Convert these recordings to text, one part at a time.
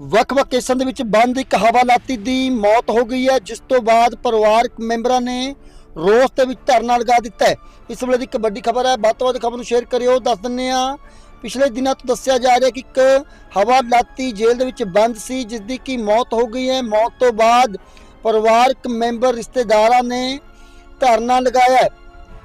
ਵੱਖ-ਵੱਖ ਕੇਸਾਂ ਦੇ ਵਿੱਚ ਬੰਦ ਇੱਕ ਹਵਾਲਾਤੀ ਦੀ ਮੌਤ ਹੋ ਗਈ ਹੈ, ਜਿਸ ਤੋਂ ਬਾਅਦ ਪਰਿਵਾਰਕ ਮੈਂਬਰਾਂ ਨੇ ਰੋਸ ਦੇ ਵਿੱਚ ਧਰਨਾ ਲਗਾ ਦਿੱਤਾ ਹੈ। ਇਸ ਵੇਲੇ ਦੀ ਇੱਕ ਵੱਡੀ ਖਬਰ ਹੈ, ਵੱਧ ਤੋਂ ਵੱਧ ਖਬਰ ਨੂੰ ਸ਼ੇਅਰ ਕਰਿਓ। ਦੱਸ ਦਿੰਨੇ ਆ ਪਿਛਲੇ ਦਿਨਾਂ ਤੋਂ ਦੱਸਿਆ ਜਾ ਰਿਹਾ ਕਿ ਇੱਕ ਹਵਾਲਾਤੀ ਜੇਲ੍ਹ ਦੇ ਵਿੱਚ ਬੰਦ ਸੀ ਜਿਸ ਦੀ ਕੀ ਮੌਤ ਹੋ ਗਈ ਹੈ। ਮੌਤ ਤੋਂ ਬਾਅਦ ਪਰਿਵਾਰਕ ਮੈਂਬਰ, ਰਿਸ਼ਤੇਦਾਰਾਂ ਨੇ ਧਰਨਾ ਲਗਾਇਆ ਹੈ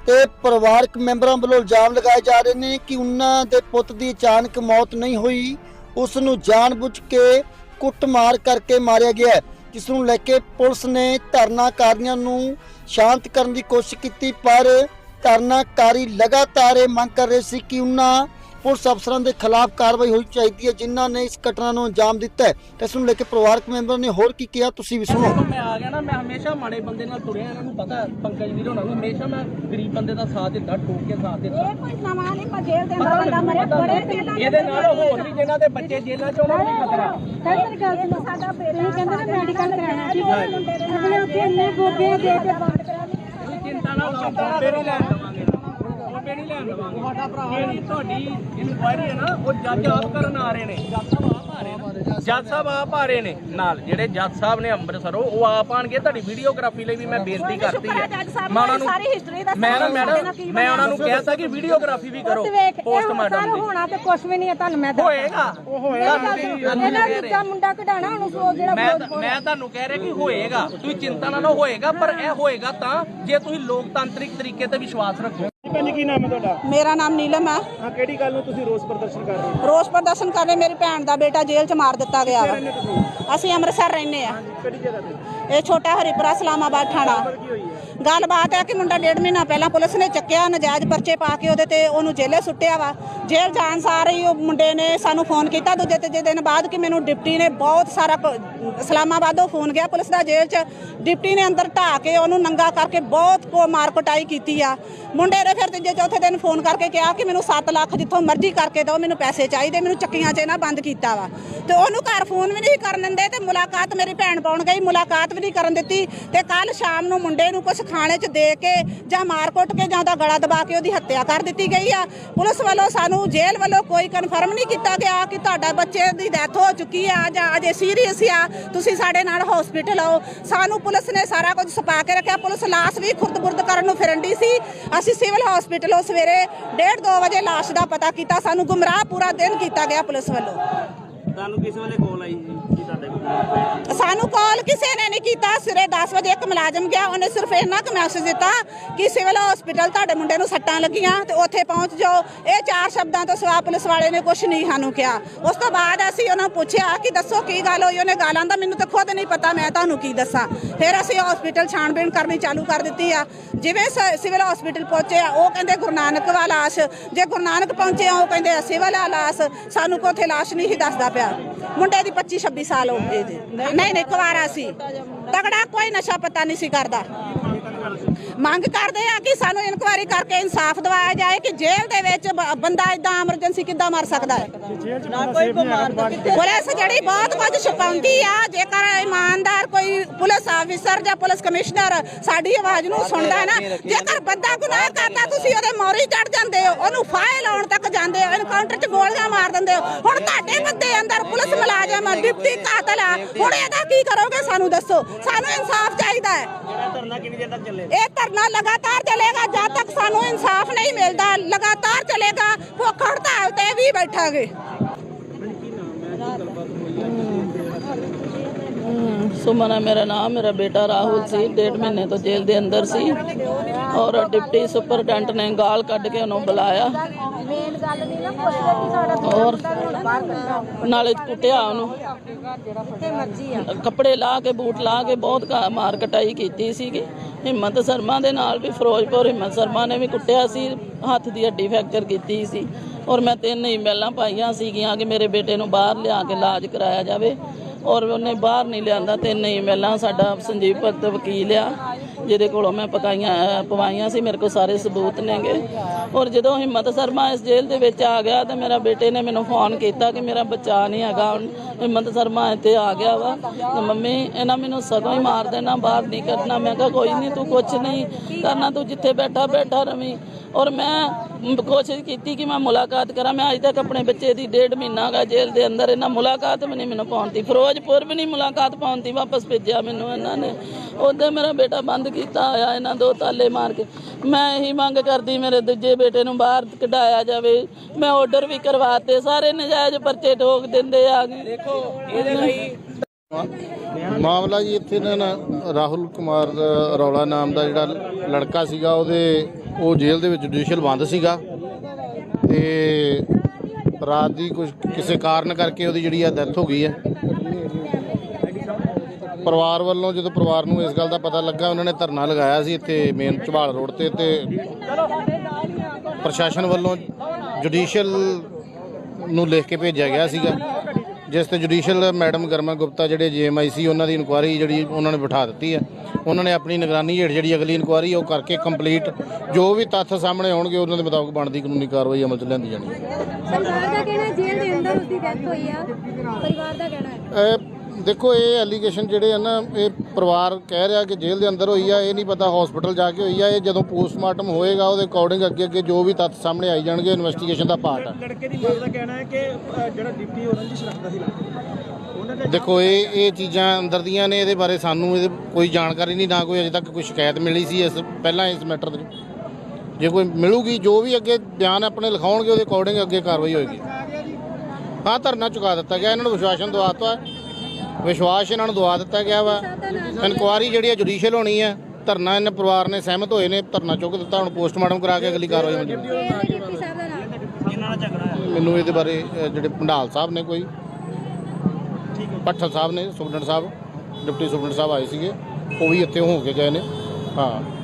ਤੇ ਪਰਿਵਾਰਕ ਮੈਂਬਰਾਂ ਵੱਲੋਂ ਇਲਜ਼ਾਮ ਲਗਾਏ ਜਾ ਰਹੇ ਨੇ ਕਿ ਉਹਨਾਂ ਦੇ ਪੁੱਤ ਦੀ ਅਚਾਨਕ ਮੌਤ ਨਹੀਂ ਹੋਈ। ਉਸ ਨੂੰ ਜਾਣਬੁੱਝ ਕੇ ਕੁੱਟਮਾਰ ਕਰਕੇ ਮਾਰਿਆ ਗਿਆ ਹੈ ਜਿਸ ਨੂੰ ਲੈ ਕੇ ਪੁਲਿਸ ਨੇ ਧਰਨਾਕਾਰੀਆਂ ਨੂੰ ਸ਼ਾਂਤ ਕਰਨ ਦੀ ਕੋਸ਼ਿਸ਼ ਕੀਤੀ, ਪਰ ਧਰਨਾਕਾਰੀ ਲਗਾਤਾਰ ਇਹ ਮੰਗ ਕਰ ਰਹੇ ਸੀ ਕਿ ਉਹਨਾਂ ਪੁਲਿਸ ਅਫਸਰਾਂ ਦੇ ਖਿਲਾਫ ਕਾਰਵਾਈ ਹੋਣੀ ਚਾਹੀਦੀ ਹੈ। ਜਿਨ੍ਹਾਂ ਨੇ ਇਸ ਘਟਨਾ ਨੂੰ ਅੰਜਾਮ ਦਿੱਤਾ ਹੈ। ਤੇ ਇਸ ਨੂੰ ਲੈ ਕੇ ਪਰਿਵਾਰਕ ਮੈਂਬਰ ਨੇ ਹੋਰ ਕੀ ਕਿਹਾ ਤੁਸੀਂ ਵੀ ਸੁਣੋ। ਜਦੋਂ ਮੈਂ ਆ ਗਿਆ ਨਾ ਮੈਂ ਹਮੇਸ਼ਾ ਮਾੜੇ ਬੰਦੇ ਨਾਲ ਤੁਰਿਆ ਇਹਨਾਂ ਨੂੰ ਪਤਾ ਪੰਕਜ ਵੀਰ ਹੋਣਾ ਨੂੰ ਹਮੇਸ਼ਾ ਮੈਂ ਗਰੀਬ ਬੰਦੇ ਦਾ ਸਾਥ ਦਿੱਤਾ ਠੋਕ ਕੇ ਸਾਥ ਦਿੱਤਾ ਇਹ ਕੋਈ ਨਵਾਂ ਨਹੀਂ ਪਰ ਜੇਲ੍ਹ ਦੇ ਅੰਦਰ ਬੰਦਾ ਮਰਿਆ ਬੜੇ ਪਿੰਡਾਂ ਇਹਦੇ ਨਾਲ ਹੋਰ ਵੀ ਜਿਨ੍ਹਾਂ ਦੇ ਬੱਚੇ ਜੇਲ੍ਹਾਂ 'ਚ ਉਹਨਾਂ ਨੂੰ ਵੀ ਖਤਰਾ ਮੇਰੀ ਗੱਲ ਸੁਣੋ। ਸਾਡਾ ਬੇਟਾ ਕਹਿੰਦੇ ਨੇ ਮੈਡੀਕਲ ਸੀ ਮੁੰਡੇ ਦੇ ਨਾਲ ਆਪਣੇ ਇੰਨੇ ਗੋਗੇ ਦੇ ਕੇ ਬਾਤ ਕਰਾ ਲਈ ਤੁਸੀਂ ਚਿੰਤਾ ਨਾ ਕਰੋ ਗੋਪੇ ਨਹੀਂ ਲੈਣ ਦਵਾਂਗੇ ਗੋਪੇ ਨਹੀਂ ਲੈਣ ਦਵਾਂਗੇ। ਤੁਹਾਡਾ ਭਰਾ ਜਿਹੜੀ ਤੁਹਾਡੀ ਇਨਕੁਆਇਰੀ ਹੈ ਨਾ ਉਹ ਜੱਜ ਆਪ ਕਰਨ ਆ ਰਹੇ ਨੇ। ਜੱਜ ਸਾਹਿਬ ਆਪ ਆ ਰਹੇ ਨੇ। ਜੱਜ ਸਾਹਿਬ ਆਪ ਆ ਰਹੇ ਨੇ। ਨਾਲ ਜਿਹੜੇ ਜੱਜ ਸਾਹਿਬ ਨੇ ਅੰਮ੍ਰਿਤਸਰੋਂ ਉਹ ਆਪ ਆਣਗੇ। ਤੁਹਾਡੀ ਵੀਡੀਓਗ੍ਰਾਫੀ ਲਈ ਵੀ ਮੈਂ ਬੇਨਤੀ ਕਰਤੀ ਹੈ ਮੈਂ ਉਹਨਾਂ ਨੂੰ ਸਾਰੀ ਹਿਸਟਰੀ ਦਾ ਮੈਂ ਨਾ ਮੈਡਮ ਮੈਂ ਉਹਨਾਂ ਨੂੰ ਕਹਿਤਾ ਕਿ ਵੀਡੀਓਗ੍ਰਾਫੀ ਵੀ ਕਰੋ ਪੋਸਟਮਾਰਟਮ ਦੀ। ਹੋਣਾ ਤੇ ਕੁਛ ਵੀ ਨਹੀਂ ਹੈ ਤੁਹਾਨੂੰ ਮੈਂ ਹੋਏਗਾ। ਉਹ ਹੋਏਗਾ ਇਹਨਾਂ ਦੂਜਾ ਮੁੰਡਾ ਕਢਾਣਾ ਸੋ ਜਿਹੜਾ ਮੈਂ ਮੈਂ ਤੁਹਾਨੂੰ ਕਹਿ ਰਿਹਾ ਕਿ ਹੋਏਗਾ। ਤੁਸੀਂ ਚਿੰਤਾ ਨਾ ਲਓ ਹੋਏਗਾ ਪਰ ਇਹ ਹੋਏਗਾ ਤਾਂ ਜੇ ਤੁਸੀਂ ਲੋਕਤਾਂਤਰਿਕ ਤਰੀਕੇ ਤੇ ਵਿਸ਼ਵਾਸ ਰੱਖੋ। ਭੈਣ ਜੀ ਕੀ ਨਾਮ ਹੈ ਤੁਹਾਡਾ? ਮੇਰਾ ਨਾਮ ਨੀਲਮ ਹੈ। ਹਾਂ ਕਿਹੜੀ ਗੱਲ ਨੂੰ ਤੁਸੀਂ ਰੋਸ ਪ੍ਰਦਰਸ਼ਨ ਕਰ ਰਹੇ ਹੋ? ਰੋਸ ਪ੍ਰਦਰਸ਼ਨ ਕਰ ਰਹੇ ਮੇਰੀ ਭੈਣ ਦਾ ਬੇਟਾ ਜੇਲ੍ਹ 'ਚ ਮਾਰ ਦਿੱਤਾ ਗਿਆ ਵਾ। ਅਸੀਂ ਅੰਮ੍ਰਿਤਸਰ ਰਹਿੰਦੇ ਆ। ਕਿਹੜੀ ਜਗ੍ਹਾ ਤੇ? ਇਹ ਛੋਟਾ ਹਰੀਪੁਰਾ ਇਸਲਾਮਾਬਾਦ ਥਾਣਾ। ਗੱਲਬਾਤ ਹੈ ਕਿ ਮੁੰਡਾ ਡੇਢ ਮਹੀਨਾ ਪਹਿਲਾਂ ਪੁਲਿਸ ਨੇ ਚੱਕਿਆ ਨਜਾਇਜ਼ ਪਰਚੇ ਪਾ ਕੇ ਉਹਦੇ ਤੇ ਉਹਨੂੰ ਜੇਲੇ ਸੁੱਟਿਆ ਵਾ। ਜੇਲ੍ਹ ਜਾਣ ਸਾਰ ਹੀ ਉਹ ਮੁੰਡੇ ਨੇ ਸਾਨੂੰ ਫੋਨ ਕੀਤਾ। ਦੂਜੇ ਤੀਜੇ ਦਿਨ ਬਾਅਦ ਕਿ ਮੈਨੂੰ ਡਿਪਟੀ ਨੇ ਬਹੁਤ ਸਾਰਾ ਇਸਲਾਮਾਬਾਦੋਂ ਫੋਨ ਗਿਆ ਪੁਲਿਸ ਦਾ ਜੇਲ੍ਹ 'ਚ। ਡਿਪਟੀ ਨੇ ਅੰਦਰ ਢਾ ਕੇ ਉਹਨੂੰ ਨੰਗਾ ਕਰਕੇ ਬਹੁਤ ਕੋ ਮਾਰ ਕੁਟਾਈ ਕੀਤੀ ਆ। ਮੁੰਡੇ ਨੇ ਫਿਰ ਤੀਜੇ ਚੌਥੇ ਦਿਨ ਫੋਨ ਕਰਕੇ ਕਿਹਾ ਕਿ ਮੈਨੂੰ 7 ਲੱਖ ਜਿੱਥੋਂ ਮਰਜ਼ੀ ਕਰਕੇ ਦਿਓ ਮੈਨੂੰ ਪੈਸੇ ਚਾਹੀਦੇ ਮੈਨੂੰ ਚੱਕੀਆਂ 'ਚ ਨਾ ਬੰਦ ਕੀਤਾ ਵਾ। ਤੇ ਉਹਨੂੰ ਘਰ ਫੋਨ ਵੀ ਨਹੀਂ ਕਰਨ ਦਿੰਦੇ ਤੇ ਮੁਲਾਕਾਤ ਮੇਰੀ ਭੈਣ ਪਾਉਣ ਗਈ? ਮੁਲਾਕਾਤ ਵੀ ਨਹੀਂ ਕਰਨ ਦਿੱਤੀ। ਤੇ ਕੱਲ ਸ਼ਾਮ ਨੂੰ ਮੁੰਡੇ ਨੂੰ ਕੁਝ ਖਾਣੇ 'ਚ ਦੇ ਕੇ ਜਾਂ ਮਾਰ ਕੁੱਟ ਕੇ ਜਾਂ ਉਹਦਾ ਗਲਾ ਦਬਾ ਕੇ ਉਹਦੀ ਹੱਤਿਆ ਕਰ ਦਿੱਤੀ ਗਈ ਆ। ਪੁਲਿਸ ਵੱਲੋਂ ਸਾਨੂੰ ਜੇਲ੍ਹ ਵੱਲੋਂ ਕੋਈ ਕਨਫਰਮ ਨਹੀਂ ਕੀਤਾ ਗਿਆ ਕਿ ਤੁਹਾਡਾ ਬੱਚੇ ਦੀ ਡੈਥ ਹੋ ਚੁੱਕੀ ਆ ਜਾਂ ਅਜੇ ਸੀਰੀਅਸ ਆ। ਤੁਸੀਂ ਸਾਡੇ ਨਾਲ ਹਸਪੀਟਲ ਆਓ। ਸਾਨੂੰ ਪੁਲਿਸ ਨੇ ਸਾਰਾ ਕੁਝ ਛੁਪਾ ਕੇ ਰੱਖਿਆ। ਪੁਲਿਸ ਲਾਸ਼ ਵੀ ਖੁਰਦ-ਬੁਰਦ ਕਰਨ ਨੂੰ ਫਿਰਨ ਸੀ। ਅਸੀਂ ਸਿਵਲ ਹਸਪੀਟਲੋਂ ਸਵੇਰੇ 1:30 2 ਵਜੇ ਲਾਸ਼ ਦਾ ਪਤਾ ਕੀਤਾ। ਸਾਨੂੰ ਗੁੰਮਰਾਹ ਪੂਰਾ ਦਿਨ ਕੀਤਾ ਗਿਆ ਪੁਲਿਸ ਵੱਲੋਂ। ਤੁਹਾਨੂੰ ਕਿਸ ਵੇਲੇ ਕਾਲ ਆਈ ਜੀ ਕਿ ਤੁਹਾਡੇ ਕੋਲ? ਸਾਨੂੰ ਕਾਲ ਕਿਸੇ ਨੇ ਨਹੀਂ ਕੀਤਾ। ਸਵੇਰੇ 10 ਵਜੇ ਇੱਕ ਮੁਲਾਜ਼ਮ ਗਿਆ, ਉਹਨੇ ਸਿਰਫ ਇੰਨਾ ਕੁ ਮੈਸੇਜ ਦਿੱਤਾ ਕਿ ਸਿਵਲ ਹਸਪੀਟਲ ਤੁਹਾਡੇ ਮੁੰਡੇ ਨੂੰ ਸੱਟਾਂ ਲੱਗੀਆਂ ਤੇ ਉੱਥੇ ਪਹੁੰਚ ਜਾਓ। ਇਹ ਚਾਰ ਸ਼ਬਦਾਂ ਤੋਂ ਸਿਵਾ ਪੁਲਿਸ ਵਾਲੇ ਨੇ ਕੁਝ ਨਹੀਂ ਸਾਨੂੰ ਕਿਹਾ। ਉਸ ਤੋਂ ਬਾਅਦ ਅਸੀਂ ਉਹਨਾਂ ਨੂੰ ਪੁੱਛਿਆ ਕਿ ਦੱਸੋ ਕੀ ਗੱਲ ਹੋਈ? ਉਹਨੇ ਗਾਲਾਂ ਦਾ ਮੈਨੂੰ ਤਾਂ ਖੁਦ ਨਹੀਂ ਪਤਾ, ਮੈਂ ਤੁਹਾਨੂੰ ਕੀ ਦੱਸਾਂ। ਫਿਰ ਅਸੀਂ ਹਸਪੀਟਲ ਛਾਣਬੀਣ ਕਰਨੀ ਚਾਲੂ ਕਰ ਦਿੱਤੀ ਆ। ਜਿਵੇਂ ਸ- ਸਿਵਲ ਹਸਪੀਟਲ ਪਹੁੰਚੇ ਆ, ਉਹ ਕਹਿੰਦੇ ਗੁਰੂ ਨਾਨਕ ਵਾਲਾ ਲਾਸ਼। ਜੇ ਗੁਰੂ ਨਾਨਕ ਪਹੁੰਚੇ ਆ, ਉਹ ਕਹਿੰਦੇ ਸਿਵਲ ਆ ਲਾਸ਼। ਸਾਨੂੰ ਕੋਈ ਉੱਥੇ ਲਾਸ਼ ਨਹੀਂ ਸੀ ਦੱਸਦਾ ਪਿਆ। ਮੁੰਡੇ ਦੀ 25 26 ਸਾਲ ਹੋ ਗਏ ਜੀ। ਨਹੀਂ ਨਹੀਂ ਕੁਵਾਰਾ ਸੀ। ਤਗੜਾ ਕੋਈ ਨਸ਼ਾ ਪਤਾ ਨਹੀਂ ਸੀ ਕਰਦਾ। ਮੰਗ ਕਰਦੇ ਆ ਕਿ ਸਾਨੂੰ ਇਨਕੁਆਇਰੀ ਕਰਕੇ ਇਨਸਾਫ ਦਿਵਾਇਆ ਜਾਏ ਕਿ ਜੇਲ੍ਹ ਦੇ ਵਿੱਚ ਬੰਦਾ ਇਦਾਂ ਐਮਰਜੈਂਸੀ ਕਿੱਦਾਂ ਮਰ ਸਕਦਾ ਹੈ? ਪੁਲਿਸ ਜਿਹੜੀ ਬਹੁਤ ਕੁਝ ਛੁਪਾਉਂਦੀ ਆ ਜੇਕਰ ਇਮਾਨਦਾਰ ਕੋਈ ਪੁਲਿਸ ਆਫੀਸਰ ਜਾਂ ਪੁਲਿਸ ਕਮਿਸ਼ਨਰ ਸਾਡੀ ਆਵਾਜ਼ ਨੂੰ ਸੁਣਦਾ ਹੈ ਨਾ ਜੇਕਰ ਬੰਦਾ ਗੁਨਾਹ ਕਰਦਾ ਤੁਸੀਂ ਉਹਦੇ ਮੌਰੀ ਚੜ ਜਾਂਦੇ ਹੋ ਉਹਨੂੰ ਫਾਇਲ ਲਾਉਣ ਤੱਕ ਜਾਂਦੇ ਹੋ ਐਨਕਾਊਂਟਰ 'ਚ ਗੋਲੀਆਂ ਮਾਰ ਦਿੰਦੇ ਹੋ ਹੁਣ ਤੁਹਾਡੇ ਬੰਦੇ ਅੰਦਰ ਪੁਲਿਸ ਮੁਲਾਜ਼ਮ ਡਿਪਟੀ ਕਾਤਲ ਆ। ਹੁਣ ਇਹਦਾ ਕੀ ਕਰੋਗੇ ਸਾਨੂੰ ਦੱਸੋ? ਸਾਨੂੰ ਇਨਸਾਫ ਚਾਹੀਦਾ ਹੈ। ਇਹ ਧਰਨਾ ਲਗਾਤਾਰ ਚੱਲੇਗਾ ਜਦ ਤੱਕ ਸਾਨੂੰ ਇਨਸਾਫ ਨਹੀਂ ਮਿਲਦਾ ਲਗਾਤਾਰ ਚੱਲੇਗਾ ਭੁੱਖ ਹੜਤਾਲ ਤੇ ਵੀ ਬੈਠਾਂਗੇ। ਸੁਮਨ ਹੈ ਮੇਰਾ ਨਾਮ, ਮੇਰਾ ਬੇਟਾ ਰਾਹੁਲ ਸੀ, ਡੇਢ ਮਹੀਨੇ ਤੋਂ ਜੇਲ੍ਹ ਦੇ ਅੰਦਰ ਸੀ। ਔਰ ਡਿਪਟੀ ਸੁਪਰਡੈਂਟ ਨੇ ਗਾਲ ਕੱਢ ਕੇ ਉਹਨੂੰ ਬੁਲਾਇਆ। ਔਰ ਨਾਲੇ ਕੁੱਟਿਆ ਉਹਨੂੰ। ਕੱਪੜੇ ਲਾ ਕੇ, ਬੂਟ ਲਾ ਕੇ ਬਹੁਤ ਮਾਰ ਕਟਾਈ ਕੀਤੀ ਸੀਗੀ। ਹਿੰਮਤ ਸ਼ਰਮਾ ਦੇ ਨਾਲ ਵੀ ਫਿਰੋਜ਼ਪੁਰ ਹਿੰਮਤ ਸ਼ਰਮਾ ਨੇ ਵੀ ਕੁੱਟਿਆ ਸੀ, ਹੱਥ ਦੀ ਹੱਡੀ ਫ੍ਰੈਕਚਰ ਕੀਤੀ ਸੀ। ਔਰ ਮੈਂ ਤਿੰਨ ਈਮੇਲਾਂ ਪਾਈਆਂ ਸੀਗੀਆਂ ਕਿ ਮੇਰੇ ਬੇਟੇ ਨੂੰ ਬਾਹਰ ਲਿਆ ਕੇ ਇਲਾਜ ਕਰਾਇਆ ਜਾਵੇ। ਔਰ ਉਹਨੇ ਬਾਹਰ ਨਹੀਂ ਲਿਆਂਦਾ, ਤਿੰਨ ਈਮੇਲਾਂ ਸਾਡਾ ਸੰਜੀਵ ਭਗਤ ਵਕੀਲ ਆ, ਜਿਹਦੇ ਕੋਲੋਂ ਮੈਂ ਪਕਾਈਆਂ ਪਵਾਈਆਂ ਸੀ, ਮੇਰੇ ਕੋਲ ਸਾਰੇ ਸਬੂਤ ਨੇਗੇ। ਔਰ ਜਦੋਂ ਹਿੰਮਤ ਸ਼ਰਮਾ ਇਸ ਜੇਲ੍ਹ ਦੇ ਵਿੱਚ ਆ ਗਿਆ ਤਾਂ ਮੇਰਾ ਬੇਟੇ ਨੇ ਮੈਨੂੰ ਫੋਨ ਕੀਤਾ ਕਿ ਮੇਰਾ ਬੱਚਾ ਨਹੀਂ ਹੈਗਾ ਹਿੰਮਤ ਸ਼ਰਮਾ ਇੱਥੇ ਆ ਗਿਆ ਵਾ। ਮੰਮੀ, ਇਹਨਾਂ ਮੈਨੂੰ ਸਗੋਂ ਹੀ ਮਾਰ ਦੇਣਾ, ਬਾਹਰ ਨਹੀਂ ਕਰਨਾ ਮੈਂ ਕਿਹਾ, ਕੋਈ ਨਹੀਂ ਤੂੰ ਕੁਛ ਨਹੀਂ ਕਰਨਾ, ਤੂੰ ਜਿੱਥੇ ਬੈਠਾ ਬੈਠਾ ਰਵੀਂ। ਔਰ ਮੈਂ ਕੋਸ਼ਿਸ਼ ਕੀਤੀ ਕਿ ਮੈਂ ਮੁਲਾਕਾਤ ਕਰਾਂ। ਮੈਂ ਅਜੇ ਤੱਕ ਆਪਣੇ ਬੱਚੇ ਦੀ ਡੇਢ ਮਹੀਨਾ ਗਾ ਜੇਲ੍ਹ ਦੇ ਅੰਦਰ। ਇਹਨਾਂ ਮੁਲਾਕਾਤ ਵੀ ਨਹੀਂ ਮੈਨੂੰ ਪਾਉਂਦੀ ਫਿਰੋਜ਼ਪੁਰ ਵੀ ਨਹੀਂ ਮੁਲਾਕਾਤ ਪਾਉਂਦੀ ਵਾਪਸ ਭੇਜਿਆ ਮੈਨੂੰ ਇਹਨਾਂ ਨੇ। ਉਹਦੇ ਮੇਰਾ ਬੇਟਾ ਬੰਦ ਕੀਤਾ ਹੋਇਆ ਇਹਨਾਂ ਦੋ ਤਾਲੇ ਮਾਰ ਕੇ। ਮੈਂ ਇਹੀ ਮੰਗ ਕਰਦੀ ਮੇਰੇ ਦੂਜੇ ਬੇਟੇ ਨੂੰ ਬਾਹਰ ਕਢਾਇਆ ਜਾਵੇ। ਮੈਂ ਆਰਡਰ ਵੀ ਕਰਵਾਤੇ ਸਾਰੇ ਨਜਾਇਜ਼ ਪਰਚੇ ਠੋਕ ਦਿੰਦੇ ਆ। ਦੇਖੋ ਇਹਦੇ ਲਈ ਮਾਮਲਾ ਜੀ ਇੱਥੇ ਨਾ ਰਾਹੁਲ ਕੁਮਾਰ ਦਾ ਰੌਲਾ ਨਾਮ ਦਾ ਜਿਹੜਾ ਲੜਕਾ ਸੀਗਾ ਉਹਦੇ ਉਹ ਜੇਲ੍ਹ ਦੇ ਵਿੱਚ ਜੁਡੀਸ਼ੀਅਲ ਬੰਦ ਸੀਗਾ ਤੇ ਰਾਤ ਦੀ ਕੁਝ ਕਿਸੇ ਕਾਰਨ ਕਰਕੇ ਉਹਦੀ ਜਿਹੜੀ ਆ ਡੈਥ ਹੋ ਗਈ ਹੈ। ਪਰਿਵਾਰ ਵੱਲੋਂ ਜਦੋਂ ਪਰਿਵਾਰ ਨੂੰ ਇਸ ਗੱਲ ਦਾ ਪਤਾ ਲੱਗਾ, ਉਹਨਾਂ ਨੇ ਧਰਨਾ ਲਗਾਇਆ ਸੀ ਇੱਥੇ ਮੇਨ ਝਬਾਲ ਰੋਡ ਤੇ ਤੇ ਪ੍ਰਸ਼ਾਸਨ ਵੱਲੋਂ ਜੁਡੀਸ਼ੀਅਲ ਨੂੰ ਲਿਖ ਕੇ ਭੇਜਿਆ ਗਿਆ ਸੀਗਾ, ਜਿਸ ਤੇ ਜੁਡੀਸ਼ੀਅਲ ਮੈਡਮ ਗਰਮਾ ਗੁਪਤਾ, ਜਿਹੜੇ ਜੀਐਮਆਈ ਸੀ, ਉਹਨਾਂ ਦੀ ਇਨਕੁਆਇਰੀ ਜਿਹੜੀ ਉਹਨਾਂ ਨੇ ਬਿਠਾ ਦਿੱਤੀ ਹੈ। ਉਹਨਾਂ ਨੇ ਆਪਣੀ ਨਿਗਰਾਨੀ ਹੇਠ ਜਿਹੜੀ ਅਗਲੀ ਇਨਕੁਆਇਰੀ ਉਹ ਕਰਕੇ ਕੰਪਲੀਟ ਜੋ ਵੀ ਤੱਥ ਸਾਹਮਣੇ ਆਉਣਗੇ ਉਹਨਾਂ ਦੇ ਮੁਤਾਬਕ ਬਣਦੀ ਕਾਨੂੰਨੀ ਕਾਰਵਾਈ ਅਮਲ 'ਚ ਲਿਆਂਦੀ ਜਾਣੀ ਹੈ। ਸਰਕਾਰ ਦਾ ਕਹਿਣਾ ਜੇਲ੍ਹ ਦੇ ਅੰਦਰ ਉਸਦੀ ਡੈਥ ਹੋਈ ਆ। ਪਰਿਵਾਰ ਦਾ ਕਹਿਣਾ ਹੈ। ਦੇਖੋ ਇਹ ਐਲੀਗੇਸ਼ਨ ਜਿਹੜੇ ਆ ਨਾ ਇਹ ਪਰਿਵਾਰ ਕਹਿ ਰਿਹਾ ਕਿ ਜੇਲ੍ਹ ਦੇ ਅੰਦਰ ਹੋਈ ਆ ਇਹ ਨਹੀਂ ਪਤਾ ਹਸਪੀਟਲ ਜਾ ਕੇ ਹੋਈ ਆ ਇਹ ਜਦੋਂ ਪੋਸਟਮਾਰਟਮ ਹੋਏਗਾ ਉਹਦੇ ਅਕੋਰਡਿੰਗ ਅੱਗੇ ਅੱਗੇ ਜੋ ਵੀ ਤੱਥ ਸਾਹਮਣੇ ਆਈ ਜਾਣਗੇ ਇਨਵੈਸਟੀਗੇਸ਼ਨ ਦਾ ਪਾਰਟ ਆ। ਲੜਕੇ ਦੀ ਮਾਂ ਦਾ ਕਹਿਣਾ ਹੈ ਕਿ ਜਿਹੜਾ ਡਿਪਟੀ ਔਰੰਜਿਸ਼ ਰੱਖਦਾ ਸੀ ਦੇਖੋ ਇਹ ਇਹ ਚੀਜ਼ਾਂ ਅੰਦਰ ਦੀਆਂ ਨੇ ਇਹਦੇ ਬਾਰੇ ਸਾਨੂੰ ਇਹਦੇ ਕੋਈ ਜਾਣਕਾਰੀ ਨਹੀਂ ਨਾ ਕੋਈ ਅਜੇ ਤੱਕ ਕੋਈ ਸ਼ਿਕਾਇਤ ਮਿਲੀ ਸੀ ਇਸ ਪਹਿਲਾਂ ਇਸ ਮੈਟਰ ਦੇ ਜੇ ਕੋਈ ਮਿਲੂਗੀ ਜੋ ਵੀ ਅੱਗੇ ਬਿਆਨ ਆਪਣੇ ਲਿਖਾਉਣਗੇ ਉਹਦੇ ਅਕੋਰਡਿੰਗ ਅੱਗੇ ਕਾਰਵਾਈ ਹੋਏਗੀ। ਹਾਂ ਧਰਨਾ ਚੁਕਾ ਦਿੱਤਾ ਗਿਆ ਇਹਨਾਂ ਨੂੰ ਵਿਸ਼ਵਾਸਨ ਦਵਾਤਾ ਵਿਸ਼ਵਾਸ ਇਹਨਾਂ ਨੂੰ ਦਵਾ ਦਿੱਤਾ ਗਿਆ ਵਾ। ਇਨਕੁਆਰੀ ਜਿਹੜੀ ਹੈ ਜੁਡੀਸ਼ੀਅਲ ਹੋਣੀ ਹੈ ਧਰਨਾ ਇਹਨਾਂ ਪਰਿਵਾਰ ਨੇ ਸਹਿਮਤ ਹੋਏ ਨੇ, ਧਰਨਾ ਚੁੱਕ ਦਿੱਤਾ, ਹੁਣ ਪੋਸਟਮਾਰਟਮ ਕਰਾ ਕੇ ਅਗਲੀ ਕਾਰਵਾਈ ਹੋਣੀ। ਮੈਨੂੰ ਇਹਦੇ ਬਾਰੇ ਜਿਹੜੇ ਪੰਡਾਲ ਸਾਹਿਬ ਨੇ ਕੋਈ ਪੱਠਲ ਸਾਹਿਬ ਨੇ ਸੁਪਰਡੈਂਟ ਸਾਹਿਬ, ਡਿਪਟੀ ਸੁਪਰਡੈਂਟ ਸਾਹਿਬ ਆਏ ਸੀਗੇ, ਉਹ ਵੀ ਇੱਥੇ ਹੋ ਕੇ ਗਏ ਨੇ। ਹਾਂ।